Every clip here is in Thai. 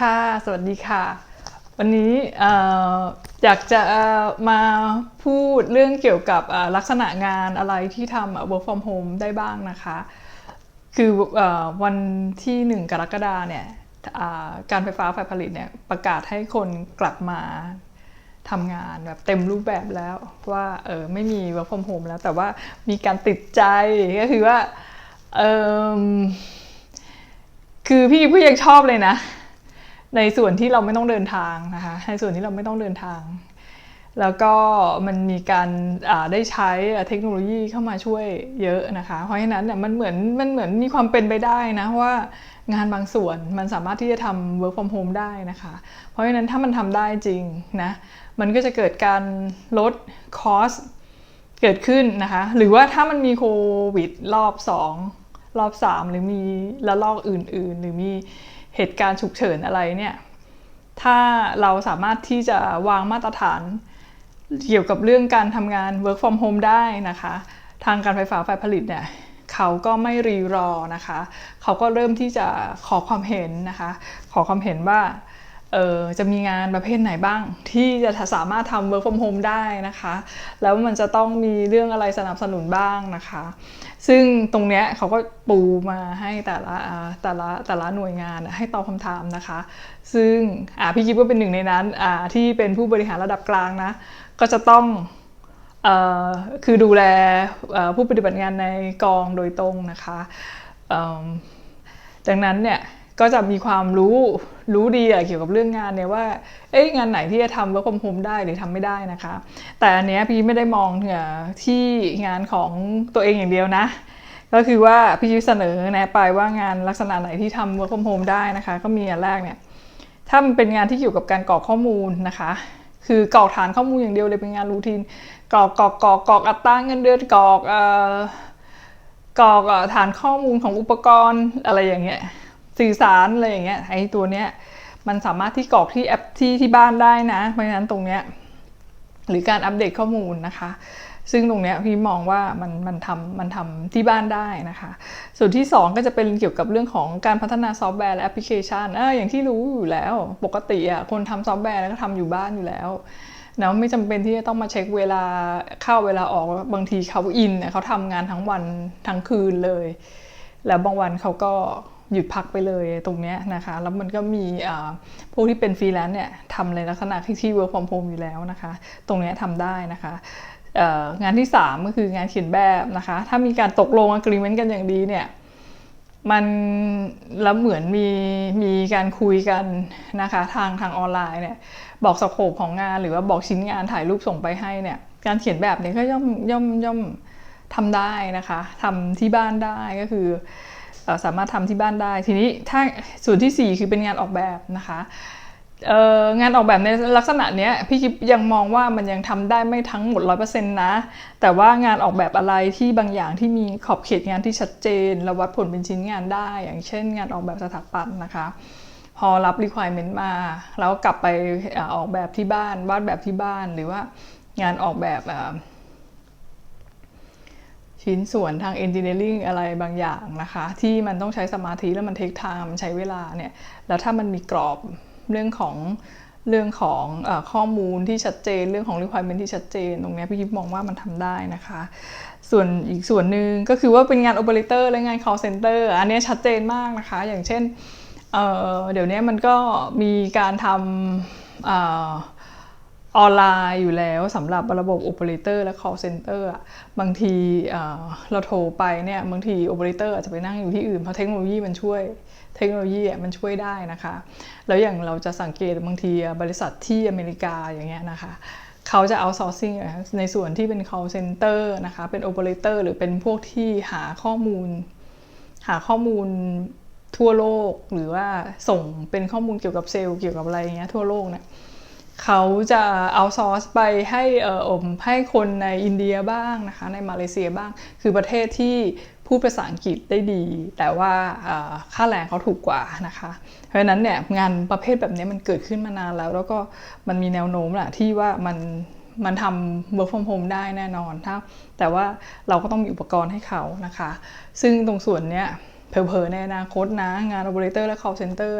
ค่ะ สวัสดีค่ะ วันนี้อยากจะมาพูดเรื่องเกี่ยวกับลักษณะงานอะไรที่ทำ work from home ได้บ้างนะคะ คือวันที่ 1 กรกฎาเนี่ยการไฟฟ้าฝ่ายผลิตเนี่ยประกาศให้คนกลับมาทำงานแบบเต็มรูปแบบแล้วว่าเออไม่มี work from home แล้วแต่ว่ามีการติดใจก็คือว่าเออคือพี่พี่ยังชอบเลยนะ ในส่วนที่เราไม่ต้องเดินทางนะคะในส่วนที่เราไม่ต้องเดินทาง แล้วก็มันมีการได้ใช้เทคโนโลยีเข้ามาช่วยเยอะนะคะ เพราะฉะนั้นเนี่ยมันเหมือนมันเหมือนมีความเป็นไปได้นะว่างานบางส่วนมันสามารถที่จะทำ work from home ได้นะคะ เพราะฉะนั้นถ้ามันทำได้จริงนะมันก็จะเกิดการลดคอสเกิดขึ้นนะคะ หรือว่าถ้ามันมีโควิดรอบ 2 รอบ 3 หรือมีระลอกอื่น ๆ หรือมี เหตุการณ์ฉุกเฉินอะไรเนี่ยถ้าเราสามารถที่จะวางมาตรฐานเกี่ยวกับเรื่องการทำงาน work from home ได้นะคะ ทางการไฟฟ้าฝ่ายผลิตเนี่ยเขาก็ไม่รีรอนะคะ เขาก็เริ่มที่จะขอความเห็นนะคะ ขอความเห็นว่าเออจะมีงานประเภทไหนบ้าง ที่จะสามารถทำ work from home ได้นะคะ แล้วมันจะต้องมีเรื่องอะไรสนับสนุนบ้างนะคะ ซึ่งตรงเนี้ยเขาก็ปูมาให้แต่ละแต่ละแต่ละหน่วยงานให้ตอบคำถามนะคะ ซึ่งอ่าพี่กิฟก็เป็นหนึ่งในนั้นอ่าที่เป็นผู้บริหารระดับกลางนะ ก็จะต้องเอ่อคือดูแลผู้ปฏิบัติงานในกองโดยตรงนะคะดังนั้นเนี่ยก็จะมีความรู้รู้ดีอะเกี่ยวกับเรื่องงานเนี่ยว่าเอ๊ะงานไหนที่จะทำ work from home ได้หรือทำไม่ได้นะคะ แต่อันเนี้ยพี่ไม่ได้มองเอ่อที่งานของตัวเองอย่างเดียวนะ ก็คือว่าพี่ยุ้เสนอแนะไปว่างานลักษณะไหนที่ทำ work from home ได้นะคะ ก็มีอันแรกเนี่ยถ้ามันเป็นงานที่เกี่ยวกับการกรอกข้อมูลนะคะ คือกรอกฐานข้อมูลอย่างเดียวเลยเป็นงานรูทีนกรอกกรอกกรอกกรอกอัตราเงินเดือนกรอกเอ่อกรอกฐานข้อมูลของอุปกรณ์อะไรอย่างเงี้ยสื่อสารอะไรอย่างเงี้ยไอ้ตัวเนี้ยมันสามารถที่กรอกที่แอปที่ที่บ้านได้นะ เพราะฉะนั้นตรงเนี้ย หรือการอัปเดตข้อมูลนะคะ ซึ่งตรงนี้พี่มองว่ามันมันทำมันทำที่บ้านได้นะคะ ส่วนที่ 2 ก็จะเป็นเกี่ยวกับเรื่องของการพัฒนาซอฟต์แวร์และแอปพลิเคชันอออย่างที่รู้อยู่แล้วปกติอะคนทำซอฟต์แวร์แล้วก็ทำอยู่บ้านอยู่แล้วเนาะไม่จำเป็นที่จะต้องมาเช็คเวลาเข้าเวลาออกบางทีเขาอินเนี่ยเขาทำงานทั้งวันทั้งคืนเลย แล้วบางวันเขาก็ หยุดพักไปเลยตรงเนี้ยนะคะ แล้วมันก็มีอ่าพวกที่เป็นฟรีแลนซ์เนี่ยทำในลักษณะที่ที่ work from home อยู่แล้วนะคะ ตรงเนี้ยทำได้นะคะงานที่ 3 ก็คืองานเขียนแบบนะคะ ถ้ามีการตกลง agreement กันอย่างดีเนี่ยมันแล้วเหมือนมีมีการคุยกันนะคะทางทางออนไลน์เนี่ยบอกสโคปของงานหรือว่าบอกชิ้นงานถ่ายรูปส่งไปให้เนี่ยการเขียนแบบเนี่ยก็ย่อมย่อมย่อมทำได้นะคะทำที่บ้านได้ก็คือ สามารถทำที่บ้านได้ ทีนี้ถ้าส่วนทีสี่ 4 คือเป็นงานออกแบบนะคะงานออกแบบในลักษณะเนี้ยพี่คิดยังมองว่ามันยังทำได้ไม่ทั้งหมด 100%นะ แต่ว่างานออกแบบอะไรที่บางอย่างที่มีขอบเขตงานที่ชัดเจนและวัดผลเป็นชิ้นงานได้ อย่างเช่น งานออกแบบสถาปัตย์นะคะ พอรับ requirement มา แล้วกลับไปออกแบบที่บ้านวาดแบบที่บ้านหรือว่างานออกแบบ ชิ้นส่วนทาง engineering อะไรบางอย่างนะคะ ที่มันต้องใช้สมาธิแล้วมัน take time ใช้เวลาเนี่ย แล้วถ้ามันมีกรอบเรื่องของเรื่องของอข้อมูลที่ชัดเจน เรื่องของ requirement ที่ชัดเจน ตรงนี้พี่คิดมองว่ามันทำได้นะคะ ส่วนอีกส่วนหนึ่งก็คือว่าเป็นงาน operator และงาน call center อันนี้ชัดเจนมากนะคะ อย่างเช่นเเดี๋ยวนี้มันก็มีการทำ ออนไลน์อยู่แล้วสำหรับระบบ operator และ call center อะบางทีเราโทรไปเนี่ยบางที operator อร์อาจจะไปนั่งอยู่ที่อื่น เพราะเทคโนโลยีมันช่วยเทคโนโลยีมันช่วยได้นะคะ แล้วอย่างเราจะสังเกตบางทีบริษัทที่อเมริกาอย่างเงี้ยนะคะเขาจะ outsourcing ในส่วนที่เป็น call center นะคะเป็น operator หรือเป็นพวกที่หาข้อมูล หาข้อมูลทั่วโลก หรือว่าส่งเป็นข้อมูลเกี่ยวกับเซลล์เกี่ยวกับอะไรอย่างเงี้ยทั่วโลกเนี่ย เขาจะเอาซอร์สไปให้เออมให้คนในอินเดียบ้างนะคะในมาเลเซียบ้าง คือประเทศที่พูดภาษาอังกฤษได้ดี แต่ว่าค่าแรงเขาถูกกว่านะคะ เพราะฉะนั้นเนี่ยงานประเภทแบบนี้มันเกิดขึ้นมานานแล้ว แล้วก็มันมีแนวโน้มแหละที่ว่ามันมันทำ work from home ได้แน่นอนถ้าแต่ว่าเราก็ต้องมีอุปกรณ์ให้เขานะคะ ซึ่งตรงส่วนเนี้ย เพอๆในอนาคตนะ งาน operator และ call center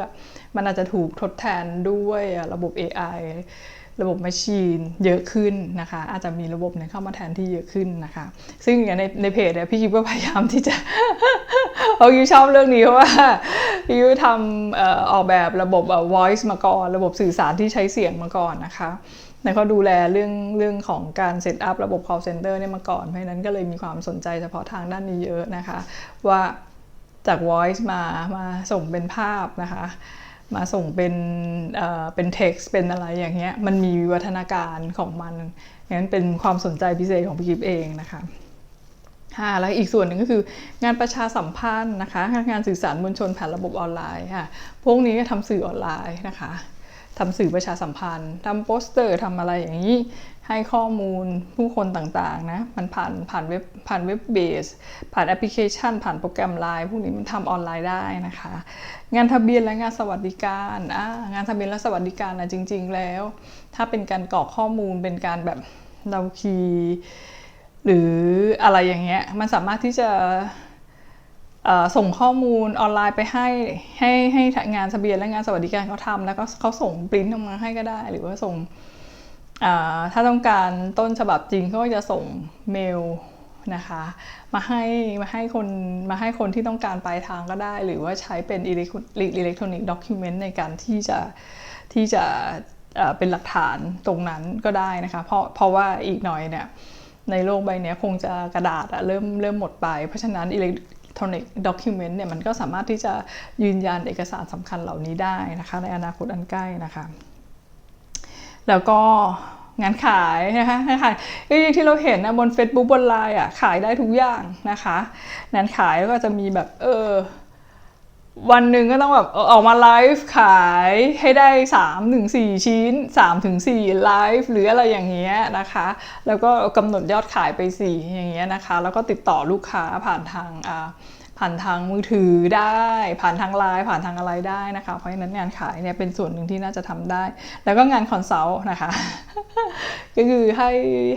มันอาจจะถูกทดแทนด้วยระบบ AI ระบบ Machine เยอะขึ้นนะคะ อาจจะมีระบบเนี่ยเข้ามาแทนที่เยอะขึ้นนะคะ ซึ่งในในเพจเนี่ยพี่กิฟก็พยายามที่จะเพราะกิฟชอบเรื่องนี้เพราะว่าพี่กิฟทำออกแบบระบบ voice มาก่อน ระบบสื่อสารที่ใช้เสียงมาก่อนนะคะแล้วก็ดูแลเรื่องเรื่องของการเซตอัพระบบ call center เนี่ยมาก่อน เพราะนั้นก็เลยมีความสนใจเฉพาะทางด้านนี้เยอะนะคะ ว่า จาก voice มามาส่งเป็นภาพนะคะ มาส่งเป็นเอ่อเป็น text เป็นอะไรอย่างเงี้ยมันมีวิวัฒนาการของมันงั้นเป็นความสนใจพิเศษของพี่กิฟเองนะคะค่ะแล้วอีกส่วนหนึ่งก็คืองานประชาสัมพันธ์นะคะ งานสื่อสารมวลชนผ่านระบบออนไลน์ค่ะ พวกนี้ก็ทำสื่อออนไลน์นะคะทำสื่อประชาสัมพันธ์ทำโปสเตอร์ทำอะไรอย่างนี้ ให้ข้อมูลผู้คนต่างๆนะมันผ่านผ่านเว็บผ่านเว็บเบส ผ่านแอปพลิเคชัน ผ่านโปรแกรมไลน์พวกนี้มันทำออนไลน์ได้นะคะ งานทะเบียนและงานสวัสดิการงานทะเบียนและสวัสดิการนะจริง ๆ แล้ว ถ้าเป็นการกรอกข้อมูลเป็นการแบบเราคีย์หรืออะไรอย่างเงี้ยมันสามารถที่จะส่งข้อมูลออนไลน์ไปให้ให้ให้งานทะเบียนและงานสวัสดิการเขาทำแล้วก็เขาส่งปริ้นออกมาให้ก็ได้ หรือว่าส่ง ถ้าต้องการต้นฉบับจริงก็จะส่งเมลนะคะมาให้มาให้คนมาให้คนที่ต้องการปลายทางก็ได้ หรือว่าใช้เป็นอิเล็กทรอนิกส์ด็อกิเมนต์ในการที่จะที่จะเป็นหลักฐานตรงนั้นก็ได้นะคะเพราะเพราะว่าอีกหน่อยเนี่ยในโลกใบเนี้ยคงจะกระดาษเริ่มเริ่มหมดไป เพราะฉะนั้นอิเล็กทรอนิกส์ด็อกิเมนต์เนี่ยมันก็สามารถที่จะยืนยันเอกสารสำคัญเหล่านี้ได้นะคะในอนาคตอันใกล้นะคะ แล้วก็งานขายนะคะงานขายที่เราเห็นนะบน Facebook บนไลน์อะขายได้ทุกอย่างนะคะงานขายก็จะมีแบบเออวันหนึ่งก็ต้องแบบออกมาไลฟ์ขายให้ได้3ถึง4ชิ้น 3 ถึง4ไลฟ์หรืออะไรอย่างเงี้ยนะคะ แล้วก็กำหนดยอดขายไป 4 อย่างเงี้ยนะคะ แล้วก็ติดต่อลูกค้าผ่านทางอ่า ผ่านทางมือถือได้ ผ่านทางไลน์ผ่านทางอะไรได้นะคะ เพราะฉะนั้นงานขายเนี่ยเป็นส่วนหนึ่งที่น่าจะทำได้ แล้วก็งานคอนซัลท์นะคะก็คือให้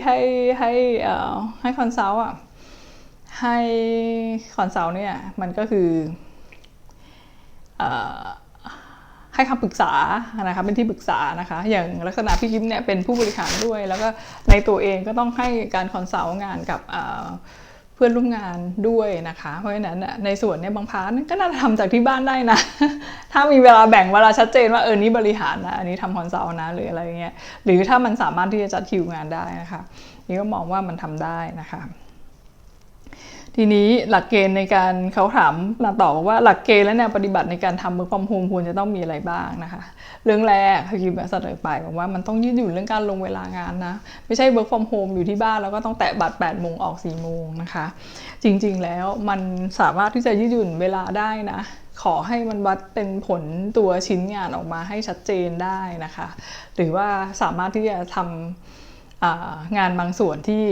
ให้ให้เอ่อให้คอนซัลท์อะให้คอนซัลท์เนี่ยมันก็คือเอ่อให้คำปรึกษานะคะเป็นที่ปรึกษานะคะ อย่างลักษณะพี่กิมเนี่ยเป็นผู้บริหารด้วย แล้วก็ในตัวเองก็ต้องให้การคอนซัลท์งานกับเอ่อ พื่อนร่วมงานด้วยนะคะ เพราะฉะนั้นน่ะในส่วนเนี่ยบางพาร์ทก็น่าจะทำจากที่บ้านได้นะ ถ้ามีเวลาแบ่งเวลาชัดเจนว่าเออนี้บริหารนะ อันนี้ทำคอนซัลท์นะหรืออะไรเงี้ย หรือถ้ามันสามารถที่จะจัดคิวงานได้นะคะ นี่ก็มองว่ามันทำได้นะคะทีนี้หลักเกณฑ์ในการเขาถามมาต่อว่าหลักเกณฑ์และแนวปฏิบัติในการทำเ o อร์ from home ควรจะต้องมีอะไรบ้างนะคะ เรื่องแรกคือกิมเสนอไปบอกว่ามันต้องยืดหยุ่นเรื่องการลงเวลางานนะ ไม่ใช่ work from home อยู่ที่บ้านแล้วก็ต้องแตะบัตร8โมงออก4โมงนะคะ จริงๆแล้วมันสามารถที่จะยืดหยุ่นเวลาได้นะขอให้มันวัดเป็นผลตัวชิ้นงานออกมาให้ชัดเจนได้นะคะ หรือว่าสามารถที่จะทำงานบางส่วนที่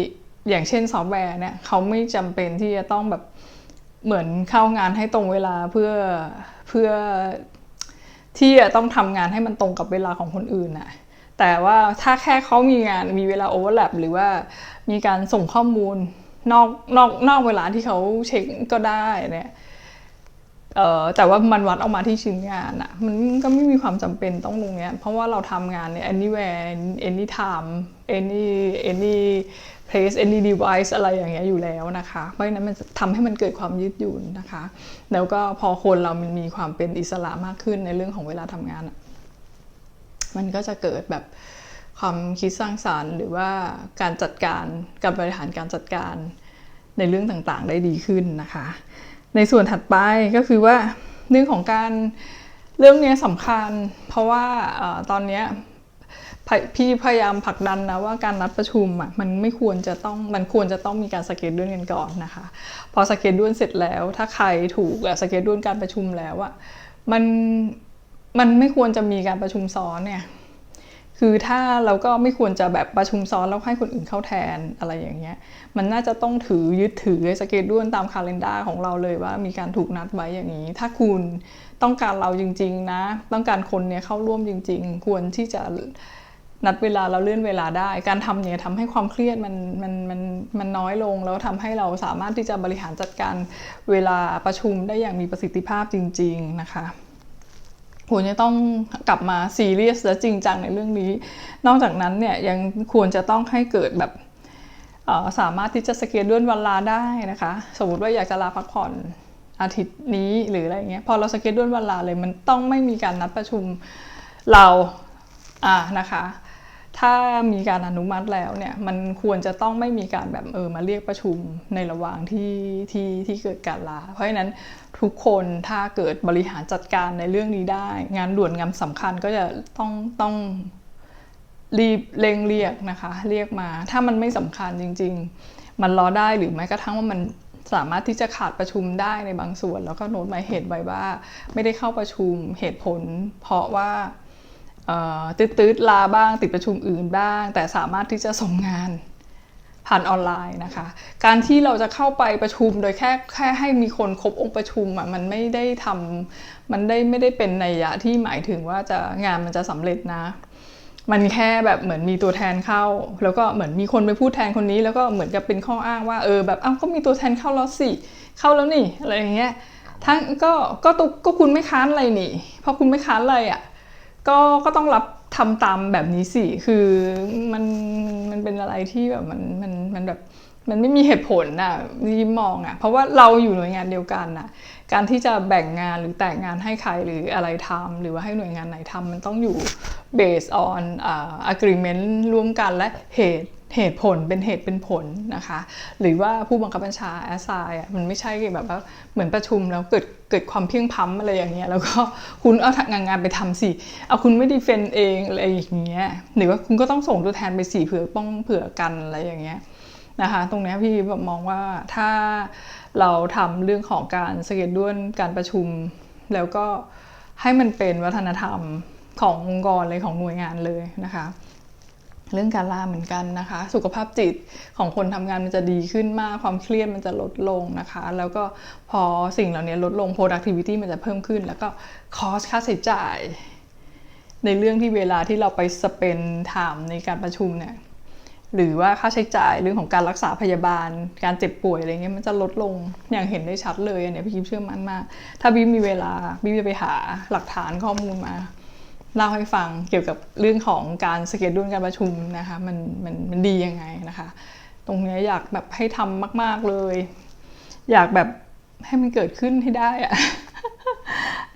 อย่างเช่นซอฟต์แวร์เนี่ยเขาไม่จำเป็นที่จะต้องแบบเหมือนเข้างานให้ตรงเวลาเพื่อเพื่อ ที่จะต้องทำงานให้มันตรงกับเวลาของคนอื่นน่ะแต่ว่าถ้าแค่เขามีงานมีเวลาโอเวอร์แลปหรือว่ามีการส่งข้อมูลนอกนอกนอกเวลาที่เขาเช็คก็ได้เนี่ยเอ่อแต่ว่ามันวัดออกมาที่ชิ้นงานอะมันก็ไม่มีความจำเป็นต้องลงเนี้ยเพราะว่าเราทำงานเนี่ย anywhere anytime any any place any device อะไรอย่างเงี้ยอยู่แล้วนะคะ เพราะฉะนั้นมันทำให้มันเกิดความยืดหยุ่นนะคะ แล้วก็พอคนเรามันมีความเป็นอิสระมากขึ้นในเรื่องของเวลาทำงานอะมันก็จะเกิดแบบความคิดสร้างสารรค์ หรือว่าการจัดการการบริหารการจัดการในเรื่องต่างๆ ได้ดีขึ้นนะคะ ในส่วนถัดไปก็คือว่าเรื่องของการเรื่องนี้สำคัญ เพราะว่าอตอนเนี้ย พี่พยายามผลักดันนะว่าการนัดประชุมอะมันไม่ควรจะต้องมันควรจะต้องมีการสเก็ตด้วยกันก่อนนะคะ พอสเก็ตด้วยเสร็จแล้ว ถ้าใครถูกสเก็ตด้วยการประชุมแล้วอะมันมันไม่ควรจะมีการประชุมซ้อนเนี่ยคือถ้าเราก็ไม่ควรจะแบบประชุมซ้อนแล้วให้คนอื่นเข้าแทนอะไรอย่างเงี้ย มันน่าจะต้องถือยึดถือสเกจด้วนตามคาล endar ของเราเลยว่ามีการถูกนัดไว้อย่างนี้ ถ้าคุณต้องการเราจริง ๆ นะ ต้องการคนเนี่ยเข้าร่วมจริง ๆ ควรที่จะ นัดเวลาเราเลื่อนเวลาได้ การทำเนี่ยทำให้ความเครียดมันมันมันมันน้อยลง แล้วทำให้เราสามารถที่จะบริหารจัดการเวลาประชุมได้อย่างมีประสิทธิภาพจริง ๆ นะคะควรจะต้องกลับมาซีเรียสและจริงจังในเรื่องนี้ นอกจากนั้นเนี่ยยังควรจะต้องให้เกิดแบบสามารถที่จะสเกจด้วยวันลาได้นะคะ สมมติว่าอยากจะลาพักผ่อนอาทิตย์นี้หรืออะไรเงี้ยพอเราสเกจด้วยวันลาเลยมันต้องไม่มีการนัดประชุมเราอ่านะคะ ถ้ามีการอนุมัติแล้วเนี่ยมันควรจะต้องไม่มีการแบบเออมาเรียกประชุมในระหว่างที่ที่ที่เกิดการลา เพราะฉะนั้นทุกคนถ้าเกิดบริหารจัดการในเรื่องนี้ได้ งานด่วนงานสำคัญก็จะต้องต้องรีบเร่งเรียกนะคะ เรียกมาถ้ามันไม่สำคัญจริง ๆ มันรอได้หรือแม้กระทั่งว่ามันสามารถที่จะขาดประชุมได้ในบางส่วน แล้วก็โน้ตหมายเหตุไว้ว่า ไม่ได้เข้าประชุมเหตุผล เพราะว่า ตืดๆลาบ้างติดประชุมอื่นบ้าง แต่สามารถที่จะส่งงานผ่านออนไลน์นะคะ การที่เราจะเข้าไปประชุมโดยแค่แค่ให้มีคนครบองค์ประชุมอะมันไม่ได้ทำมันได้ไม่ได้เป็นในยะที่หมายถึงว่าจะงานมันจะสำเร็จนะ มันแค่แบบเหมือนมีตัวแทนเข้า แล้วก็เหมือนมีคนไปพูดแทนคนนี้ แล้วก็เหมือนกับเป็นข้ออ้างว่าเออแบบอ้าวก็มีตัวแทนเข้าแล้วสิเข้าแล้วนี่อะไรอย่างเงี้ยทั้งก็ก็ตุกก็คุณไม่ค้านอะไรนี่เพราะคุณไม่ค้านอะไรอะ ก็ก็ต้องรับทำตามแบบนี้สิ คือมันมันเป็นอะไรที่แบบมันมันมันแบบมันไม่มีเหตุผลอะยิ้มมองอะ เพราะว่าเราอยู่หน่วยงานเดียวกันอะ การที่จะแบ่งงานหรือแต่งงานให้ใครหรืออะไรทำหรือว่าให้หน่วยงานไหนทำมันต้องอยู่ based on uh, agreement ร่วมกันและเหตุ เหตุผลเป็นเหตุเป็นผลนะคะ หรือว่าผู้บังคับบัญชาแอสไซน์มันไม่ใช่แบบว่าเหมือนประชุมแล้วเกิดเกิดความเพียงพั้มอะไรอย่างเงี้ยแล้วก็คุณเอางานงานไปทำสิเอาคุณไม่ดีเฟนเองอะไรอย่างเงี้ยหรือว่าคุณก็ต้องส่งตัวแทนไปสี่เผื่อป้องเผื่อกันอะไรอย่างเงี้ยนะคะตรงนี้พี่แบบมองว่าถ้าเราทำเรื่องของการสเกจด้วนการประชุม แล้วก็ให้มันเป็นวัฒนธรรมขององค์กรเลยของหน่วยงานเลยนะคะ เรื่องการลาเหมือนกันนะคะ สุขภาพจิตของคนทำงานมันจะดีขึ้นมาก ความเครียดมันจะลดลงนะคะ แล้วก็พอสิ่งเหล่านี้ลดลง productivity มันจะเพิ่มขึ้น แล้วก็ cost ค่าใช้จ่าย ในเรื่องที่เวลาที่เราไปสเปนถามในการประชุมเนี่ยหรือว่าค่าใช้จ่ายเรื่องของการรักษาพยาบาล การเจ็บป่วยอะไรเงี้ยมันจะลดลงอย่างเห็นได้ชัดเลยเนี่ยพี่คิมเชื่อมั่นมาก ถ้าบิ๊มมีเวลาบิ๊มจะไปหาหลักฐานข้อมูลมา เล่าให้ฟังเกี่ยวกับเรื่องของการสเกจดูลการประชุมนะคะมันมันมันดียังไงนะคะ ตรงนี้อยากแบบให้ทำมาก ๆเลย อยากแบบให้มันเกิดขึ้นให้ได้อะ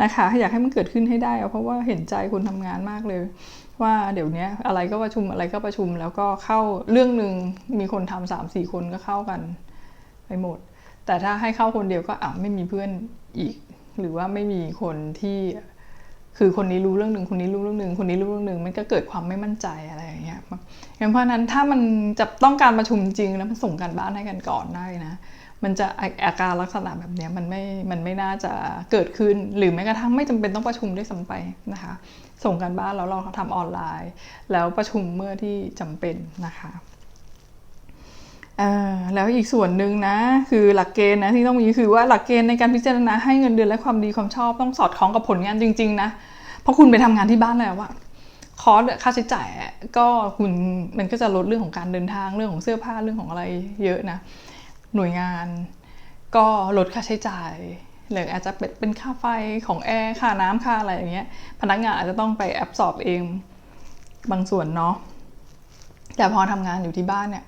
นะคะอยากให้มันเกิดขึ้นให้ได้เพราะว่าเห็นใจคนทำงานมากเลย ว่าเดี๋ยวนี้อะไรก็ประชุมอะไรก็ประชุมแล้วก็เข้าเรื่องหนึ่งมีคนทำสามสี่คนก็เข้ากันไปหมด แต่ถ้าให้เข้าคนเดียวก็อะไม่มีเพื่อนอีก หรือว่าไม่มีคนที่ คือคนนี้รู้เรื่องหนึ่งคนนี้รู้เรื่องหนึ่งคนนี้รู้เรื่องหนึ่งมันก็เกิดความไม่มั่นใจอะไรอย่างเงี้ยเพราะนั้นถ้ามันจะต้องการประชุมจริงแล้วมันส่งการบ้านให้กันก่อนได้นะมันจะอาการลักษณะแบบนี้มันไม่ มันไม่น่าจะเกิดขึ้น หรือแม้กระทั่งไม่จำเป็นต้องประชุมด้วยซ้าไปนะคะ ส่งการบ้านแล้วเราทำออนไลน์ แล้วประชุมเมื่อที่จำเป็นนะคะ แล้วอีกส่วนหนึ่งนะ คือหลักเกณฑ์นะที่ต้องมีคือว่าหลักเกณฑ์ในการพิจารณาให้เงินเดือนและความดีความชอบต้องสอดคล้องกับผลงานจริง ๆ นะ เพราะคุณไปทำงานที่บ้านแล้วอะคอสค่าใช้จ่ายก็คุณมันก็จะลดเรื่องของการเดินทางเรื่องของเสื้อผ้าเรื่องของอะไรเยอะนะ หน่วยงาน ก็ลดค่าใช้จ่ายหรืออาจจะเป็นค่าไฟของแอร์ค่าน้ำค่าอะไรอย่างเงี้ย พนักงานอาจจะต้องไปแอบสอบเองบางส่วนเนาะแต่พอทำงานอยู่ที่บ้านเนี่ย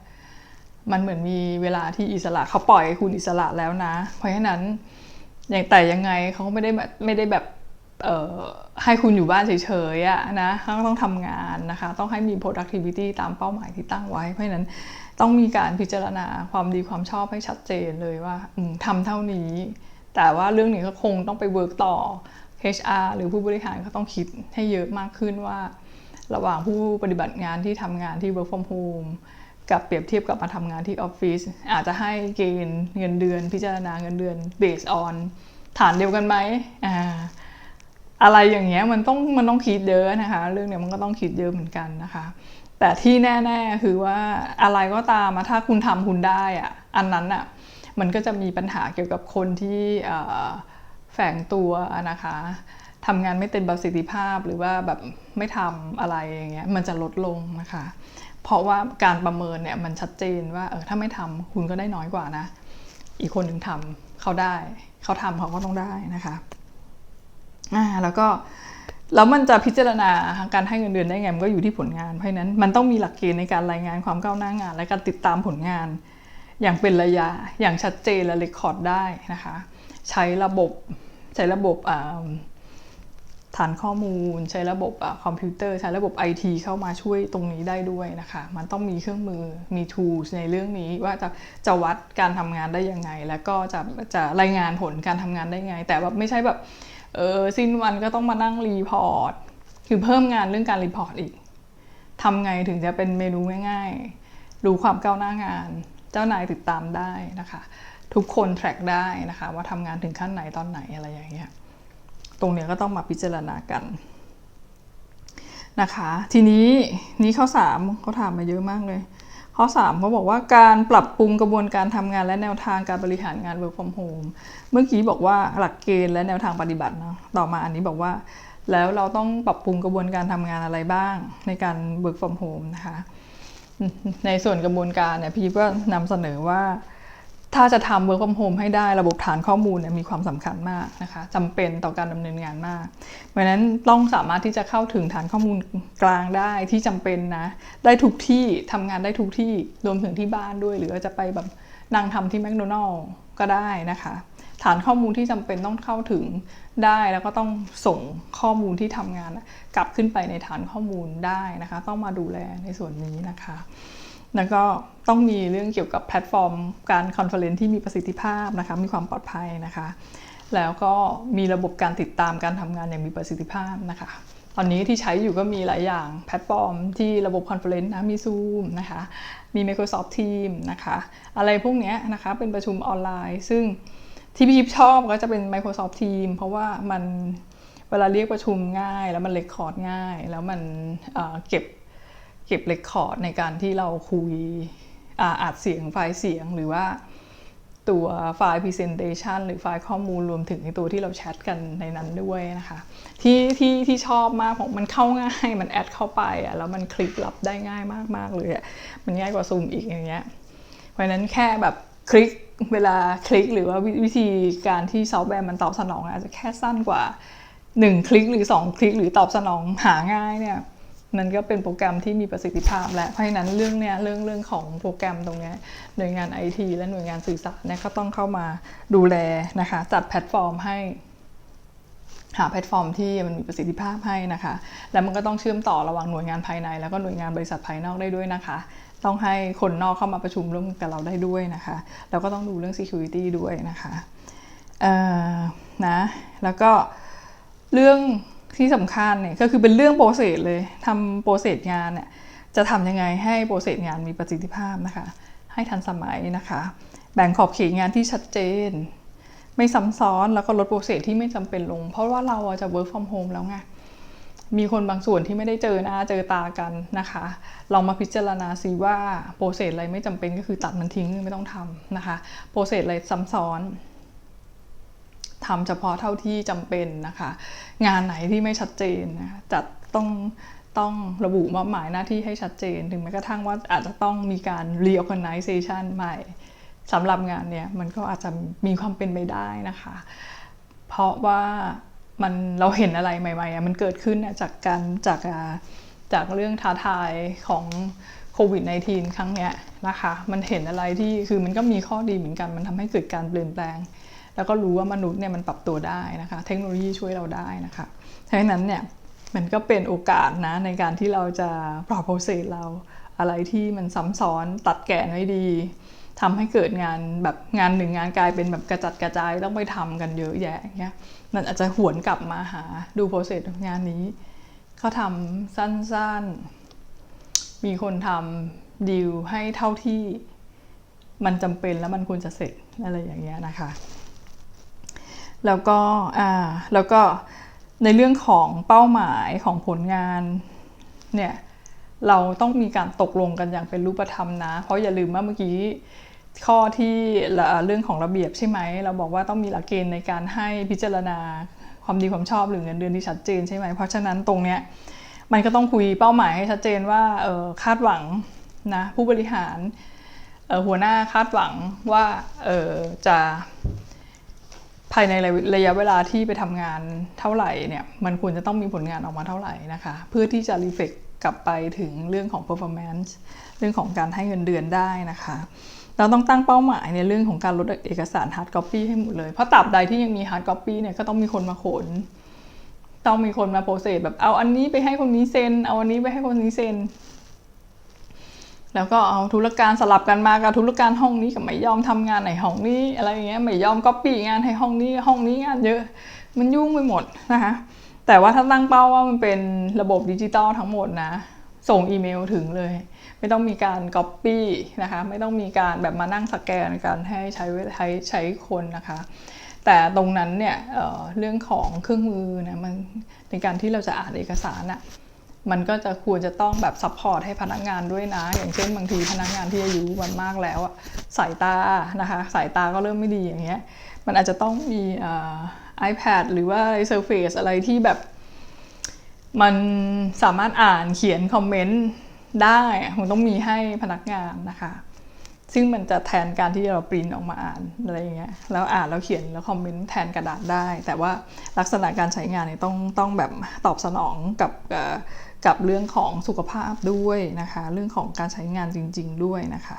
มันเหมือนมีเวลาที่อิสระเขาปล่อยคุณอิสระแล้วนะ เพราะฉะนั้นอย่างแต่ยังไงเขาก็ไม่ได้แบบไม่ได้แบบให้คุณอยู่บ้านเฉยๆอะนะเขาต้องทำงานนะคะ ต้องให้มี productivity ตามเป้าหมายที่ตั้งไว้ เพราะฉะนั้นต้องมีการพิจารณาความดีความชอบให้ชัดเจนเลยว่าทำเท่านี้ แต่ว่าเรื่องนี้ก็คงต้องไปเวิร์กต่อ HR หรือผู้บริหารก็ต้องคิดให้เยอะมากขึ้นว่า ระหว่างผู้ปฏิบัติงานที่ทำงานที่ work from home กับเปรียบเทียบกับมาทำงานที่ออฟฟิศอาจจะให้เกณฑ์เงินเดือน พิจารณาเงินเดือน based on ฐานเดียวกันไหมอ่าอะไรอย่างเงี้ยมันต้องมันต้องคิดเยอะนะคะ เรื่องเนี้ยมันก็ต้องคิดเยอะเหมือนกันนะคะ แต่ที่แน่ ๆ คือว่าอะไรก็ตามถ้าคุณทำคุณได้อะอันนั้นอะมันก็จะมีปัญหาเกี่ยวกับคนที่แฝงตัวนะคะทำงานไม่เต็มประสิทธิภาพหรือว่าแบบไม่ทำอะไรอย่างเงี้ยมันจะลดลงนะคะ เพราะว่าการประเมินเนี่ยมันชัดเจนว่าเออถ้าไม่ทำคุณก็ได้น้อยกว่านะ อีกคนหนึ่งทำเขาได้ เขาทำเขาก็ต้องได้นะคะอ่าแล้วก็แล้วมันจะพิจารณาการให้เงินเดือนได้ไงมันก็อยู่ที่ผลงานเพราะฉะนั้นมันต้องมีหลักเกณฑ์ในการรายงานความก้าวหน้างาน และการติดตามผลงาน อย่างเป็นระยะอย่างชัดเจนและเรคคอร์ดได้นะคะ ใช้ระบบใช้ระบบอ่า ฐานข้อมูล ใช้ระบบอ่าคอมพิวเตอร์ ใช้ระบบ IT เข้ามาช่วยตรงนี้ได้ด้วยนะคะ มันต้องมีเครื่องมือมี tools ในเรื่องนี้ว่าจะจะวัดการทำงานได้ยังไง แล้วก็จะจะรายงานผลการทำงานได้ไง แต่แบบไม่ใช่แบบเออสิ้นวันก็ต้องมานั่งรีพอร์ตคือเพิ่มงานเรื่องการรีพอร์ตอีกทำไงถึงจะเป็นเมนูง่ายๆ ดูความก้าวหน้างาน เจ้านายติดตามได้นะคะ ทุกคน track ได้นะคะ ว่าทำงานถึงขั้นไหนตอนไหนอะไรอย่างเงี้ย ตรงนี้ก็ต้องมาพิจารณากันนะคะ ทีนี้นี้ข้อ3เขาถามมาเยอะมากเลย ข้อ3เขาบอกว่าการปรับปรุงกระบวนการทำงานและแนวทางการบริหารงาน work from home เมื่อกี้บอกว่าหลักเกณฑ์และแนวทางปฏิบัติเนาะต่อมาอันนี้บอกว่า แล้วเราต้องปรับปรุงกระบวนการทำงานอะไรบ้างในการ work from home นะคะในส่วนกระบวนการเนี่ยพี่ก็นำเสนอว่า ถ้าจะทำ work from home ให้ได้ระบบฐานข้อมูลเนี่ยมีความสำคัญมากนะคะจำเป็นต่อการดำเนินงานมาก เพราะฉะนั้นต้องสามารถที่จะเข้าถึงฐานข้อมูลกลางได้ที่จำเป็นนะ ได้ทุกที่ทำงานได้ทุกที่รวมถึงที่บ้านด้วย หรือจะไปแบบนั่งทำที่แมคโดนัลล์ก็ได้นะคะ ฐานข้อมูลที่จำเป็นต้องเข้าถึงได้แล้วก็ต้องส่งข้อมูลที่ทำงาน กลับขึ้นไปในฐานข้อมูลได้นะคะ ต้องมาดูแลในส่วนนี้นะคะ แล้วก็ต้องมีเรื่องเกี่ยวกับแพลตฟอร์ม การคอนเฟอเรนซ์ที่มีประสิทธิภาพนะคะมีความปลอดภัยนะคะ แล้วก็มีระบบการติดตามการทำงานอย่างมีประสิทธิภาพนะคะ ตอนนี้ที่ใช้อยู่ก็มีหลายอย่างแพลตฟอร์ม ที่ระบบคอนเฟอเรนซ์นะมี Zoom นะคะมี Microsoft Teams นะคะอะไรพวกนี้นะคะเป็นประชุมออนไลน์ ซึ่งที่พี่ยิบชอบก็จะเป็น Microsoft Teams เพราะว่ามันเวลาเรียกประชุมง่าย แล้วมันเรคคอร์ดง่าย แล้วมันเเก็บ เก็บเรคคอร์ดในการที่เราคุยอาจเสียงไฟล์เสียงหรือว่าตัวไฟล์ Presentation หรือไฟล์ข้อมูลรวมถึงในตัวที่เราแชทกันในนั้นด้วยนะคะ ที่ที่ที่ชอบมากผมมันเข้าง่ายมันแอดเข้าไปอะแล้วมันคลิกรับได้ง่ายมาก ๆ เลยอะมันง่ายกว่าซูมอีกอย่างเงี้ยเพราะนั้นแค่แบบคลิกเวลาคลิกหรือว่าวิธีการที่ซอฟต์แวร์มันตอบสนองอาจจะแค่สั้นกว่า 1 คลิกหรือ 2 คลิกหรือตอบสนองหาง่ายเนี่ย มันก็เป็นโปรแกรมที่มีประสิทธิภาพและเพราะฉะนั้นเรื่องเนี้ยเรื่องเรื่องของโปรแกรมตรงเนี้ยหน่วยงานไอทีและหน่วยงานสื่อสารเนี่ยก็ต้องเข้ามาดูแลนะคะจัดแพลตฟอร์มให้หาแพลตฟอร์มที่มันมีประสิทธิภาพให้นะคะ แล้วมันก็ต้องเชื่อมต่อระหว่างหน่วยงานภายใน แล้วก็หน่วยงานบริษัทภายนอกได้ด้วยนะคะ ต้องให้คนนอกเข้ามาประชุมร่วมกับเราได้ด้วยนะคะ แล้วก็ต้องดูเรื่อง security ด้วยนะคะนะ แล้วก็เรื่อง ที่สำคัญเนี่ยก็คือเป็นเรื่องโปรเซสเลยทำโปรเซสงานเนี่ยจะทำยังไงให้โปรเซสงานมีประสิทธิภาพนะคะ ให้ทันสมัยนะคะ แบ่งขอบเขตงานที่ชัดเจน ไม่ซ้ำซ้อนแล้วก็ลดโปรเซสที่ไม่จำเป็นลง เพราะว่าเราจะ work from home แล้วไงมีคนบางส่วนที่ไม่ได้เจอหน้าเจอตากันนะคะเรามาพิจารณาซิว่าโปรเซสอะไรไม่จำเป็นก็คือตัดมันทิ้งไม่ต้องทำนะคะโปรเซสอะไรซ้ำซ้อน ทำเฉพาะเท่าที่จำเป็นนะคะ งานไหนที่ไม่ชัดเจนนะจัดต้องต้องระบุมอบหมายหน้าที่ให้ชัดเจน ถึงแม้กระทั่งว่าอาจจะต้องมีการ reorganization ใหม่สำหรับงานเนี่ยมันก็อาจจะมีความเป็นไปได้นะคะ เพราะว่ามันเราเห็นอะไรใหม่ๆมันเกิดขึ้นจากการจากจากเรื่องท้าทายของโควิด -19 ครั้งเนี้ยนะคะ มันเห็นอะไรที่คือมันก็มีข้อดีเหมือนกัน มันทำให้เกิดการเปลี่ยนแปลง แล้วก็รู้ว่ามนุษย์เนี่ยมันปรับตัวได้นะคะ เทคโนโลยีช่วยเราได้นะคะดังนั้นเนี่ยมันก็เป็นโอกาสนะในการที่เราจะปรับโปรเซสเราอะไรที่มันซ้ำซ้อนตัดแกนไว้ดีทำให้เกิดงานแบบงานหนึ่งงานกลายเป็นแบบกระจัดกระจายต้องไปทำกันเยอะแยะเงี้ยมันอาจจะหวนกลับมาหาดูโปรเซสงานนี้เขาทำสั้นๆ มีคนทำดีลให้เท่าที่มันจำเป็นแล้วมันควรจะเสร็จอะไรอย่างเงี้ยนะคะ แล้วก็อ่าแล้วก็ในเรื่องของเป้าหมายของผลงานเนี่ยเราต้องมีการตกลงกันอย่างเป็นรูปธรรมนะ เพราะอย่าลืมว่าเมื่อกี้ข้อที่เรื่องของระเบียบใช่ไหม เราบอกว่าต้องมีหลักเกณฑ์ในการให้พิจารณาความดีความชอบหรือเงินเดือนที่ชัดเจนใช่ไหม เพราะฉะนั้นตรงเนี้ยมันก็ต้องคุยเป้าหมายให้ชัดเจนว่าออคาดหวังนะผู้บริหารออหัวหน้าคาดหวังว่าออจะ ภายในระยะเวลาที่ไปทำงานเท่าไหร่เนี่ยมันควรจะต้องมีผลงานออกมาเท่าไหร่นะคะ เพื่อที่จะรีเฟกกลับไปถึงเรื่องของ performance เรื่องของการให้เงินเดือนได้นะคะ เราต้องตั้งเป้าหมายในเรื่องของการลดเอกสาร hard copy ให้หมดเลย เพราะตราบใดที่ยังมี hard copy เนี่ยก็ต้องมีคนมาขน ต้องมีคนมาโปรเซสแบบเอาอันนี้ไปให้คนนี้เซ็น เอาอันนี้ไปให้คนนี้เซ็น แล้วก็เอาธุรการสลับกันมากับธุรการห้องนี้กับไม่ยอมทำงานในห้องนี้อะไรอย่างเงี้ยไม่ยอมก๊อปปี้งานให้ห้องนี้ห้องนี้งานเยอะ มันยุ่งไปหมดนะคะแต่ว่าถ้าตั้งเป้าว่ามันเป็นระบบดิจิตอลทั้งหมดนะ ส่งอีเมลถึงเลย ไม่ต้องมีการก๊อปปี้นะคะไม่ต้องมีการแบบมานั่งสแกนการให้ใช้ใช้ใช้คนนะคะ แต่ตรงนั้นเนี่ยเเรื่องของเครื่องมือนะมันในการที่เราจะอ่านเอกสารอะ มันก็จะควรจะต้องแบบซัพพอร์ตให้พนักงานด้วยนะ อย่างเช่นบางทีพนักงานที่อายุวันมากแล้วอะสายตานะคะ สายตาก็เริ่มไม่ดีอย่างเงี้ย มันอาจจะต้องมี iPad หรือว่า Surface อะไรที่แบบ มันสามารถอ่านเขียนคอมเมนต์ได้มันต้องมีให้พนักงานนะคะ ซึ่งมันจะแทนการที่เราปริ้นออกมาอ่านอะไรอย่างเงี้ยแล้วอ่านแล้วเขียนแล้วคอมเมนต์แทนกระดาษได้ แต่ว่าลักษณะการใช้งานเนี่ยต้องต้องแบบตอบสนองกับ กับเรื่องของสุขภาพด้วยนะคะ เรื่องของการใช้งานจริง ๆ ด้วยนะคะ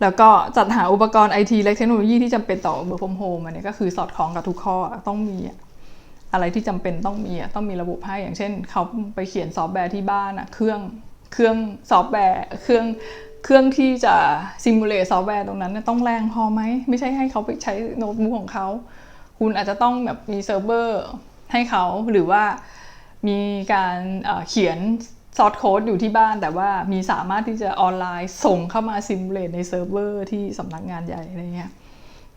แล้วก็จัดหาอุปกรณ์ไอทีและเทคโนโลยีที่จำเป็นต่อ work from home อันนี้ก็คือสอดคล้องกับทุกข้อต้องมีอะไรที่จำเป็นต้องมีต้องมีระบบให้อย่างเช่น เขาไปเขียนซอฟต์แวร์ที่บ้านอะเครื่องเครื่องซอฟต์แวร์เครื่องเครื่องที่จะซิมูเลตซอฟต์แวร์ตรงนั้นต้องแรงพอไหม ไม่ใช่ให้เขาไปใช้โน้ตบุ๊กของเขา คุณอาจจะต้องแบบมีเซิร์ฟเวอร์ให้เขาหรือว่า มีการเขียนซอสโค้ดอยู่ที่บ้าน แต่ว่ามีสามารถที่จะออนไลน์ส่งเข้ามาซิมูเลตในเซิร์ฟเวอร์ที่สำนักงานใหญ่อะไรเงี้ย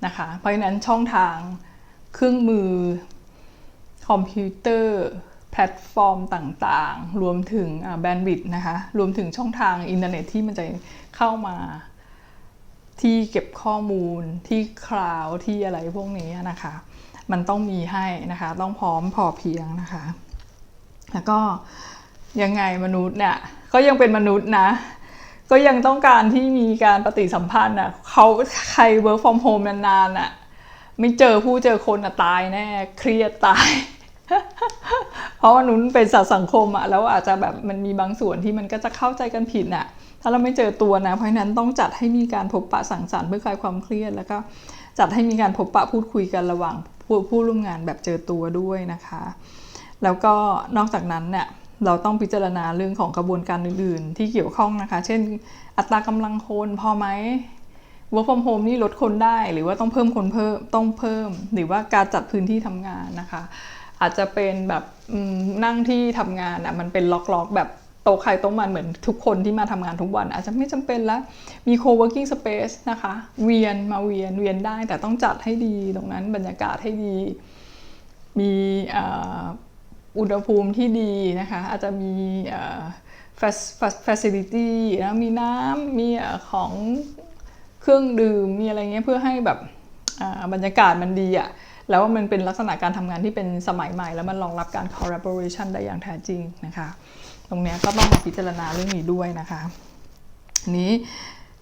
นะคะเพราะฉะนั้นช่องทางเครื่องมือคอมพิวเตอร์แพลตฟอร์มต่างๆ รวมถึงแบนด์วิดนะคะ รวมถึงช่องทางอินเทอร์เน็ตที่มันจะเข้ามาที่เก็บข้อมูลที่คลาวที่อะไรพวกนี้นะคะ มันต้องมีให้นะคะ ต้องพร้อมพอเพียงนะคะ แล้วก็ยังไงมนุษย์เนี่ยก็ยังเป็นมนุษย์นะ ก็ยังต้องการที่มีการปฏิสัมพันธ์อะเขาใคร work from home นานๆอะไม่เจอผู้เจอคนอะตายแน่เครียดตาย เพราะว่านุ้นเป็นสัตว์สังคมอะแล้วอาจจะแบบมันมีบางส่วนที่มันก็จะเข้าใจกันผิดอะถ้าเราไม่เจอตัวนะ เพราะนั้นต้องจัดให้มีการพบปะสังสรรค์เพื่อคลายความเครียด แล้วก็จัดให้มีการพบปะพูดคุยกันระหว่างผู้ร่วมงานแบบเจอตัวด้วยนะคะ แล้วก็นอกจากนั้นเนี่ยเราต้องพิจารณาเรื่องของกระบวนการอื่น ๆ ที่เกี่ยวข้องนะคะ เช่น อัตรากำลังคนพอไหม work from home นี่ลดคนได้ หรือว่าต้องเพิ่มคนเพิ่มต้องเพิ่ม หรือว่าการจัดพื้นที่ทำงานนะคะ อาจจะเป็นแบบนั่งที่ทำงานอะมันเป็นล็อกๆ แบบโต๊ะใครโต๊ะมันเหมือนทุกคนที่มาทำงานทุกวัน อาจจะไม่จำเป็นแล้วมี co-working space นะคะ เวียนมาเวียนเวียนได้แต่ต้องจัดให้ดีตรงนั้นบรรยากาศให้ดี มี อุณหภูมิที่ดีนะคะอาจจะมี facility นะมีน้ำมีของเครื่องดื่มมีอะไรเงี้ยเพื่อให้แบบบรรยากาศมันดีอะแล้วมันเป็นลักษณะการทำงานที่เป็นสมัยใหม่ แล้วมันรองรับการ collaboration ได้อย่างแท้จริงนะคะ ตรงนี้ก็ต้องมาพิจารณาเรื่องนี้ด้วยนะคะ นี้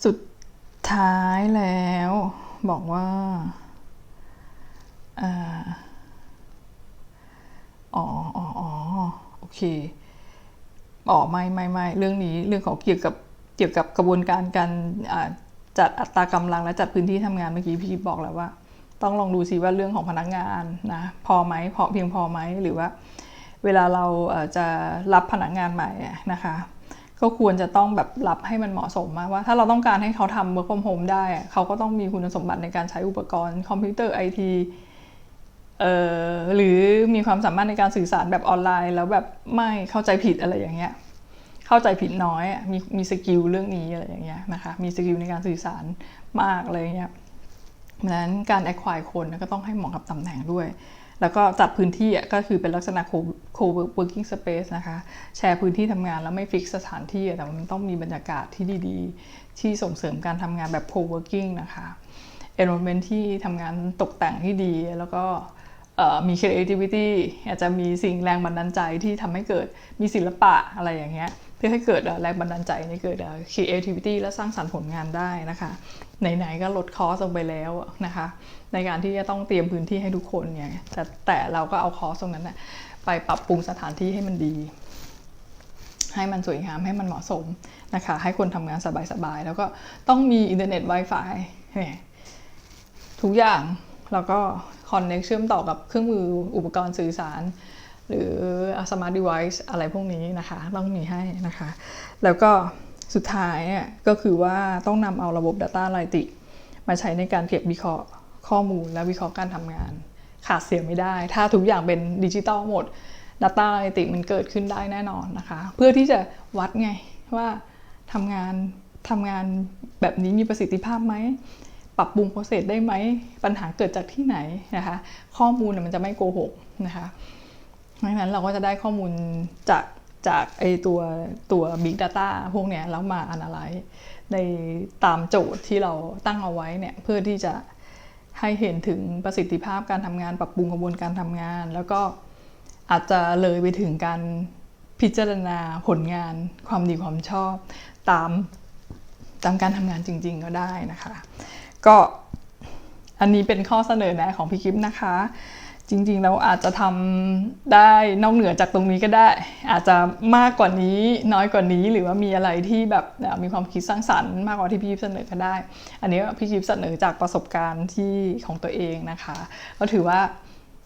สุดท้ายแล้วบอกว่าอ๋อ อ๋ออ๋อโอเคอ๋อไม่ไม่ไม่เรื่องนี้เรื่องของเกี่ยวกับเกี่ยวกับกระบวนการการจัดอัตรากำลังและจัดพื้นที่ทำงานเมื่อกี้พี่บอกแล้วว่า ต้องลองดูซิว่าเรื่องของพนักงานนะพอไหมพอเพียงพอไหมหรือว่า เวลาเราจะรับพนักงานใหม่นะคะก็ควรจะต้องแบบรับให้มันเหมาะสมมากว่า ถ้าเราต้องการให้เขาทำ work from home ได้ เขาก็ต้องมีคุณสมบัติในการใช้อุปกรณ์คอมพิวเตอร์ไอที หรือมีความสามารถในการสื่อสารแบบออนไลน์ แล้วแบบไม่เข้าใจผิดอะไรอย่างเงี้ยเข้าใจผิดน้อยมีมีสกิลเรื่องนี้อะไรอย่างเงี้ยนะคะมีสกิลในการสื่อสารมากอะไรเงี้ยเพราะนั้นการแอคควายคนก็ต้องให้เหมาะกับตำแหน่งด้วย แล้วก็จัดพื้นที่ก็คือเป็นลักษณะโคเวิร์กิ้งสเปซนะคะแชร์พื้นที่ทำงานแล้วไม่ฟิกสถานที่แต่มันต้องมีบรรยากาศที่ดีๆ ที่ส่งเสริมการทำงานแบบโคเวิร์กิ้งนะคะ environment ที่ทำงานตกแต่งที่ดีแล้วก็ มี creativity อาจจะมีสิ่งแรงบันดาลใจที่ทำให้เกิดมีศิลปะอะไรอย่างเงี้ยเพื่อให้เกิดแรงบันดาลใจในเกิด creativity และสร้างสรรค์ผลงานได้นะคะไหนๆก็ลดคอสลงไปแล้วนะคะ ในการที่จะต้องเตรียมพื้นที่ให้ทุกคนเนี่ยแต่แต่เราก็เอาคอสตรงนั้นนะไปปรับปรุงสถานที่ให้มันดี ให้มันสวยงามให้มันเหมาะสมนะคะ ให้คนทำงานสบายๆแล้วก็ต้องมีอินเทอร์เน็ต Wi-Fi เนี่ยทุกอย่างแล้วก็ คอนเน c เชื่อมต่อกับเครื่องมืออุปกรณ์สื่อสาร หรือ smart device อะไรพวกนี้นะคะ ต้องมีให้นะคะ แล้วก็สุดท้ายเนี่ยก็คือว่าต้องนำเอาระบบ Data Analytics มาใช้ในการเก็บวิเคราะห์ข้อมูลและวิเคราะห์การทำงาน ขาดเสียไม่ได้ ถ้าทุกอย่างเป็นดิจิตอลหมด Data Analytics มันเกิดขึ้นได้แน่นอนนะคะ เพื่อที่จะวัดไงว่าทำงานทำงานแบบนี้มีประสิทธิภาพไหม ปรับปรุงโปรเซสได้ไหม ปัญหาเกิดจากที่ไหนนะคะ ข้อมูลมันจะไม่โกหกนะคะเพราะฉะนั้นเราก็จะได้ข้อมูลจากจากไอตัวตัว Big Data พวกเนี้ยแล้วมา analyze ในตามโจทย์ที่เราตั้งเอาไว้เนี่ยเพื่อที่จะให้เห็นถึงประสิทธิภาพการทำงานปรับปรุงกระบวนการทำงาน แล้วก็อาจจะเลยไปถึงการพิจารณาผลงานความดีความชอบ ตามตามการทำงานจริง ๆ ก็ได้นะคะ ก็อันนี้เป็นข้อเสนอแนะของพี่กิฟนะคะ จริงๆ เราอาจจะทำได้นอกเหนือจากตรงนี้ก็ได้ อาจจะมากกว่านี้น้อยกว่านี้หรือว่ามีอะไรที่แบบมีความคิดสร้างสรรค์มากกว่าที่พี่กิฟเสนอก็ได้ อันนี้พี่กิฟเสนอจากประสบการณ์ที่ของตัวเองนะคะ ก็ถือว่า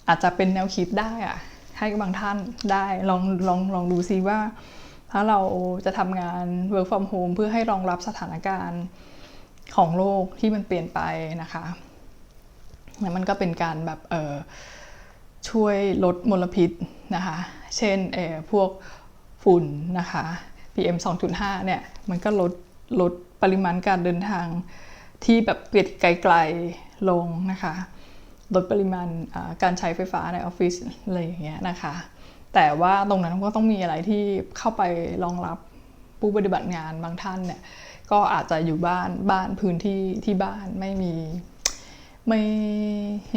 อาจจะเป็นแนวคิดได้อะให้บบางท่านได้ลองลองลองดูซิว่า ถ้าเราจะทำงาน work from home เพื่อให้รองรับสถานการณ์ ของโลกที่มันเปลี่ยนไปนะคะแล้วมันก็เป็นการแบบเออช่วยลดมลพิษนะคะ เช่นเออพวกฝุ่นนะคะ PM 2.5 เนี่ย มันก็ลดลดปริมาณการเดินทางที่แบบเปลี่ยนไกลๆลงนะคะ ลดปริมาณการใช้ไฟฟ้าในออฟฟิศอะไรอย่างเงี้ยนะคะ แต่ว่าตรงนั้นก็ต้องมีอะไรที่เข้าไปรองรับผู้ปฏิบัติงานบางท่านเนี่ย ก็อาจจะอยู่บ้านบ้านพื้นที่ที่บ้านไม่มีไม่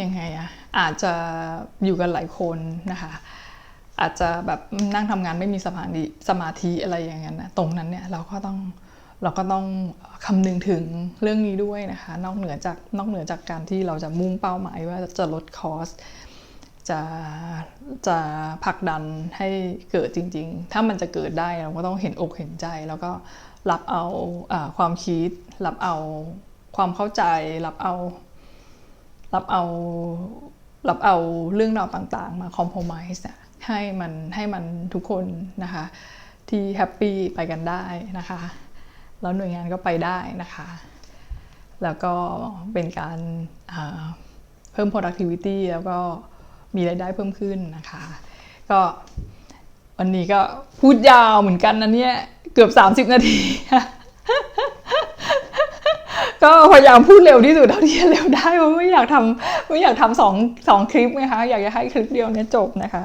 ยังไงอะอาจจะอยู่กันหลายคนนะคะ อาจจะแบบนั่งทำงานไม่มีสมาธิสมาธิอะไรอย่างนั้นนะตรงนั้นเนี่ยเราก็ต้องเราก็ต้องคำนึงถึงเรื่องนี้ด้วยนะคะ นอกเหนือจากนอกเหนือจากการที่เราจะมุ่งเป้าหมายว่าจะลดคอสจะจะผลักดันให้เกิดจริง ๆ ถ้ามันจะเกิดได้เราก็ต้องเห็นอกเห็นใจแล้วก็ รับเอาอความคิด รับเอาความเข้าใจ รับเอา รับเอา รับเอาเรื่องราวต่างๆ มาคอม p r o m i s e ให้มันให้มันทุกคนนะคะ ที่แฮปปี้ไปกันได้นะคะ แล้วหน่วยงานก็ไปได้นะคะ แล้วก็เป็นการเพิ่ม productivity แล้วก็มีรายได้เพิ่มขึ้นนะคะ ก็วันนี้ก็พูดยาวเหมือนกันนะเนี่ย เกือบ 30 นาทีก็พยายามพูดเร็วที่สุดเท่าที่จะเร็วได้เพราะไม่อยากทำไม่อยากทำสองสองคลิปไงคะอยากจะให้คลิปเดียวเนี่ยจบนะคะ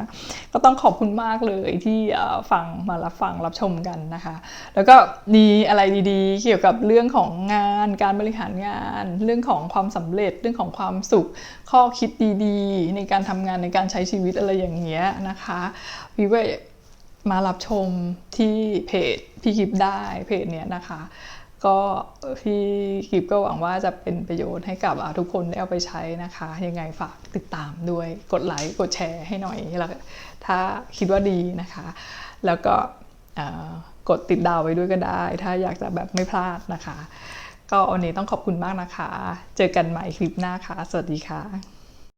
ก็ต้องขอบคุณมากเลยที่ฟังมารับฟังรับชมกันนะคะ แล้วก็มีอะไรดีๆ เกี่ยวกับเรื่องของงานการบริหารงาน เรื่องของความสำเร็จเรื่องของความสุข ข้อคิดดีๆ ในการทำงานในการใช้ชีวิตอะไรอย่างเงี้ยนะคะพี่ว่า มารับชมที่เพจพี่กิฟได้เพจเนี้ยนะคะ ก็พี่กิฟก็หวังว่าจะเป็นประโยชน์ให้กับทุกคนได้เอาไปใช้นะคะ ยังไงฝากติดตามด้วยกดไลค์กดแชร์ให้หน่อยแล้วถ้าคิดว่าดีนะคะ แล้วก็กดติดดาวไว้ด้วยก็ได้ ถ้าอยากจะแบบไม่พลาดนะคะ ก็วันนี้ต้องขอบคุณมากนะคะ เจอกันใหม่คลิปหน้าค่ะ สวัสดีค่ะ